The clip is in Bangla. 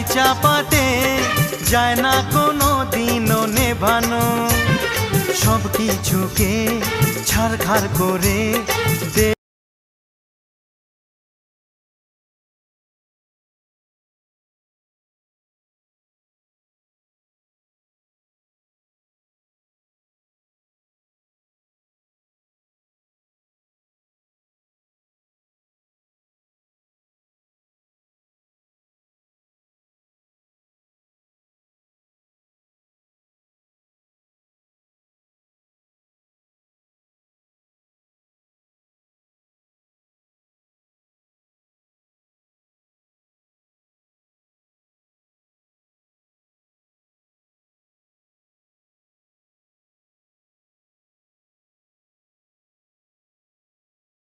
চাপাতে যায় না কোনো দিনও নেভানো। সব কিছুকে ছাড়খাড় করে দে